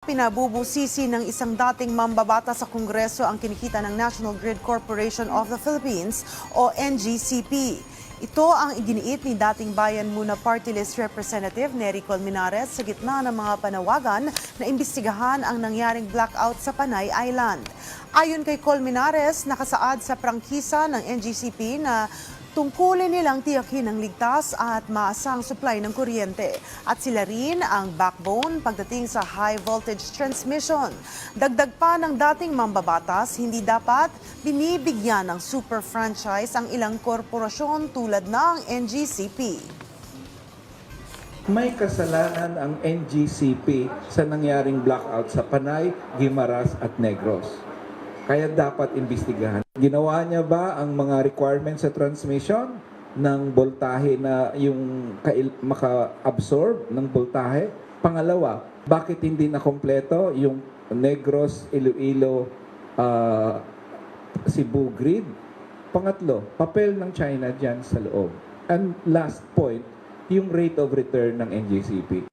Pinabubusisi ng isang dating mambabata sa Kongreso ang kinikita ng National Grid Corporation of the Philippines o NGCP. Ito ang iginiit ni dating Bayan Muna Party List Representative Nery Colmenares sa gitna ng mga panawagan na imbestigahan ang nangyaring blackout sa Panay Island. Ayon kay Colmenares, nakasaad sa prangkisa ng NGCP na Tungkulin nilang tiyakin ang ligtas at maasang supply ng kuryente. At sila rin ang backbone pagdating sa high voltage transmission. Dagdag pa ng dating mambabatas, hindi dapat binibigyan ng super franchise ang ilang korporasyon tulad ng NGCP. May kasalanan ang NGCP sa nangyaring blackout sa Panay, Guimaras at Negros. Kaya dapat imbestigahan. Ginawa niya ba ang mga requirements sa transmission ng voltahe na yung maka-absorb ng voltahe? Pangalawa, bakit hindi na kompleto yung Negros, Iloilo, ah, Cebu grid? Pangatlo, papel ng China dyan sa loob. And last point, yung rate of return ng NGCP.